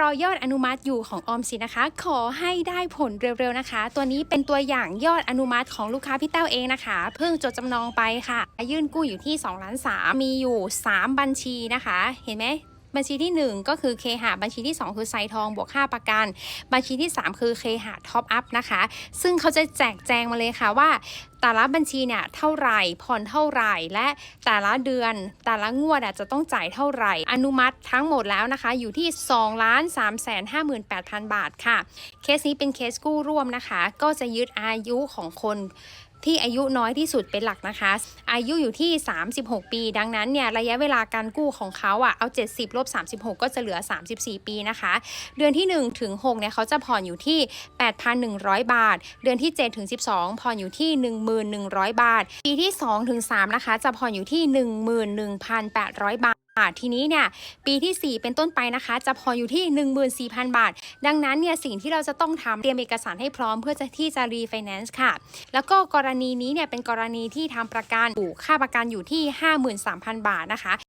รอยอดอนุมัติอยู่ของออมสินนะคะ ขอให้ได้ผลเร็วๆนะคะ ตัวนี้เป็นตัวอย่างยอดอนุมัติของลูกค้าพี่เต้าเองนะคะ เพิ่งจดจำนองไปค่ะ ยื่นกู้อยู่ที่2ล้านสามีอยู่ 3 บัญชีนะคะ เห็นไหม บัญชีที่ 1 ก็คือเคหะบัญชีที่ 2 คือไซทองบวกค่าประกัน บัญชีที่ 3 คือเคหะท็อปอัพนะคะ ซึ่งเขาจะแจกแจงมาเลยค่ะว่าแต่ละบัญชีเนี่ยเท่าไหร่ผ่อนเท่าไหร่ และแต่ละเดือนแต่ละงวดอะจะต้องจ่ายเท่าไหร่ อนุมัติทั้งหมดแล้วนะคะ อยู่ที่2ล้าน3 5 8 0 0 0 บาทค่ะ เคสนี้เป็นเคสกู้ร่วมนะคะ ก็จะยึดอายุของคน ที่อายุน้อยที่สุดเป็นหลักนะคะ อายุอยู่ที่ 36 ปี ดังนั้นเนี่ยระยะเวลาการกู้ของเขาอะเอา 70ลบ36 ก็จะเหลือ 34 ปีนะคะ เดือนที่ 1 ถึง6เนี่ยเขาจะผ่อนอยู่ที่ 8,100 บาท เดือนที่ 7 ถึง 12 ผ่อนอยู่ที่ 1,100 บาท ปีที่ 2 ถึง 3 นะคะ จะผ่อนอยู่ที่ 11,800 บาท ทีนี้เนี่ยปีที่ 4 เป็นต้นไปนะคะ จะพออยู่ที่ 14,000 บาท ดังนั้นเนี่ยสิ่งที่เราจะต้องทำเตรียมเอกสารให้พร้อมเพื่อจะที่จะรีไฟแนนซ์ค่ะ แล้วก็กรณีนี้เนี่ยเป็นกรณีที่ทำประกันอู่ค่าประกันอยู่ที่ 53,000 บาทนะคะ